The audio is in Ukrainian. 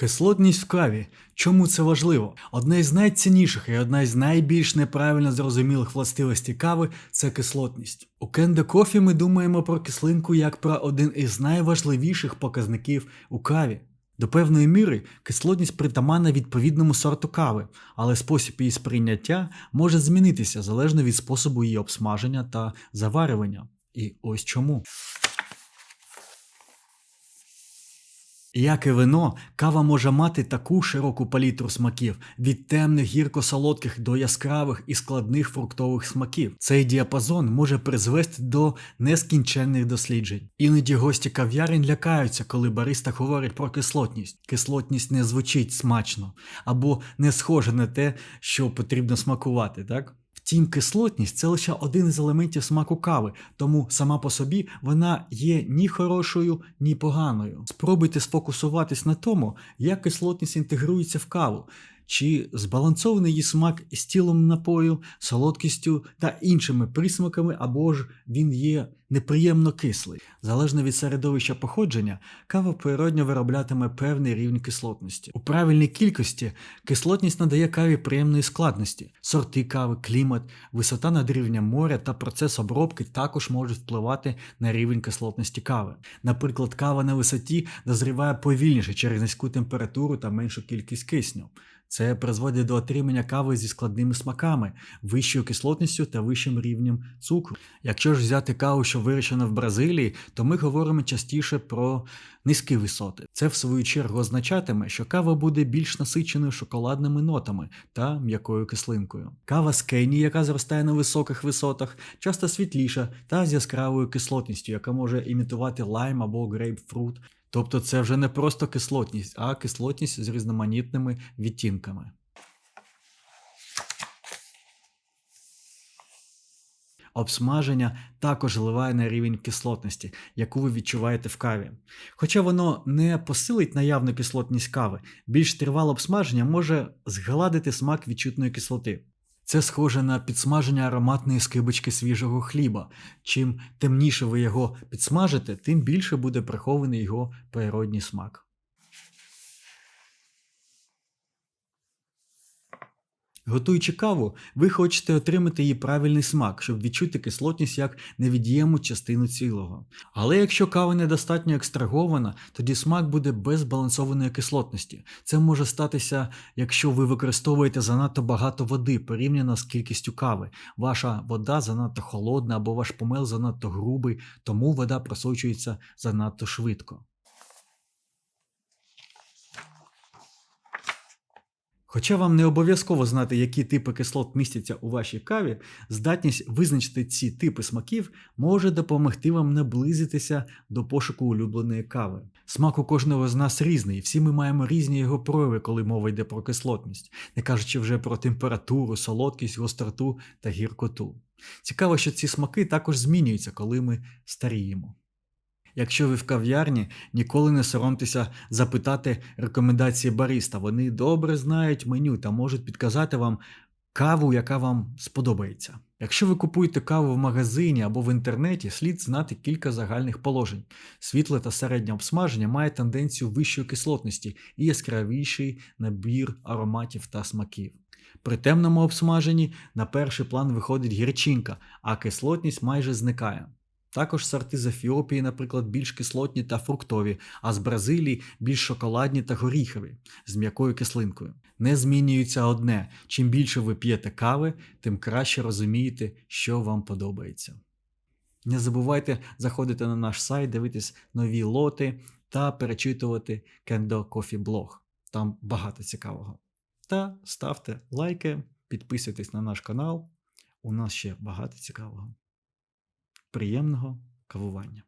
Кислотність в каві. Чому це важливо? Одна із найцінніших і одна із найбільш неправильно зрозумілих властивостей кави це кислотність. У Кенде Кофі ми думаємо про кислинку як про один із найважливіших показників у каві. До певної міри кислотність притаманна відповідному сорту кави, але спосіб її сприйняття може змінитися залежно від способу її обсмаження та заварювання. І ось чому. Як і вино, кава може мати таку широку палітру смаків від темних гірко-солодких до яскравих і складних фруктових смаків. Цей діапазон може призвести до нескінченних досліджень. Іноді гості кав'ярень лякаються, коли бариста говорить про кислотність. Кислотність не звучить смачно або не схоже на те, що потрібно смакувати, так? Втім, кислотність це лише один із елементів смаку кави, тому сама по собі вона є ні хорошою, ні поганою. Спробуйте сфокусуватись на тому, як кислотність інтегрується в каву, чи збалансований її смак із тілом напою, солодкістю та іншими присмаками, або ж він є неприємно кислий. Залежно від середовища походження, кава природньо вироблятиме певний рівень кислотності. У правильній кількості кислотність надає каві приємної складності. Сорти кави, клімат, висота над рівнем моря та процес обробки також можуть впливати на рівень кислотності кави. Наприклад, кава на висоті дозріває повільніше через низьку температуру та меншу кількість кисню. Це призводить до отримання кави зі складними смаками, вищою кислотністю та вищим рівнем цукру. Якщо ж взяти каву, що вирощена в Бразилії, то ми говоримо частіше про низькі висоти. Це в свою чергу означатиме, що кава буде більш насиченою шоколадними нотами та м'якою кислинкою. Кава з Кенії, яка зростає на високих висотах, часто світліша та з яскравою кислотністю, яка може імітувати лайм або грейпфрут. Тобто це вже не просто кислотність, а кислотність з різноманітними відтінками. Обсмаження також вливає на рівень кислотності, яку ви відчуваєте в каві. Хоча воно не посилить наявну кислотність кави, більш тривале обсмаження може згладити смак відчутної кислоти. Це схоже на підсмаження ароматної скибочки свіжого хліба. Чим темніше ви його підсмажите, тим більше буде прихований його природній смак. Готуючи каву, ви хочете отримати її правильний смак, щоб відчути кислотність як невід'ємну частину цілого. Але якщо кава недостатньо екстрагована, тоді смак буде без збалансованої кислотності. Це може статися, якщо ви використовуєте занадто багато води порівняно з кількістю кави. Ваша вода занадто холодна або ваш помел занадто грубий, тому вода просочується занадто швидко. Хоча вам не обов'язково знати, які типи кислот містяться у вашій каві, здатність визначити ці типи смаків може допомогти вам наблизитися до пошуку улюбленої кави. Смак у кожного з нас різний, всі ми маємо різні його прояви, коли мова йде про кислотність, не кажучи вже про температуру, солодкість, гостроту та гіркоту. Цікаво, що ці смаки також змінюються, коли ми старіємо. Якщо ви в кав'ярні, ніколи не соромтеся запитати рекомендації бариста. Вони добре знають меню та можуть підказати вам каву, яка вам сподобається. Якщо ви купуєте каву в магазині або в інтернеті, слід знати кілька загальних положень. Світле та середнє обсмаження має тенденцію вищої кислотності і яскравіший набір ароматів та смаків. При темному обсмаженні на перший план виходить гірчинка, а кислотність майже зникає. Також сорти з Ефіопії, наприклад, більш кислотні та фруктові, а з Бразилії більш шоколадні та горіхові з м'якою кислинкою. Не змінюється одне: чим більше ви п'єте кави, тим краще розумієте, що вам подобається. Не забувайте заходити на наш сайт, дивитись нові лоти та перечитувати Kendo Coffee блог. Там багато цікавого. Та ставте лайки, підписуйтесь на наш канал. У нас ще багато цікавого. Приємного кавування!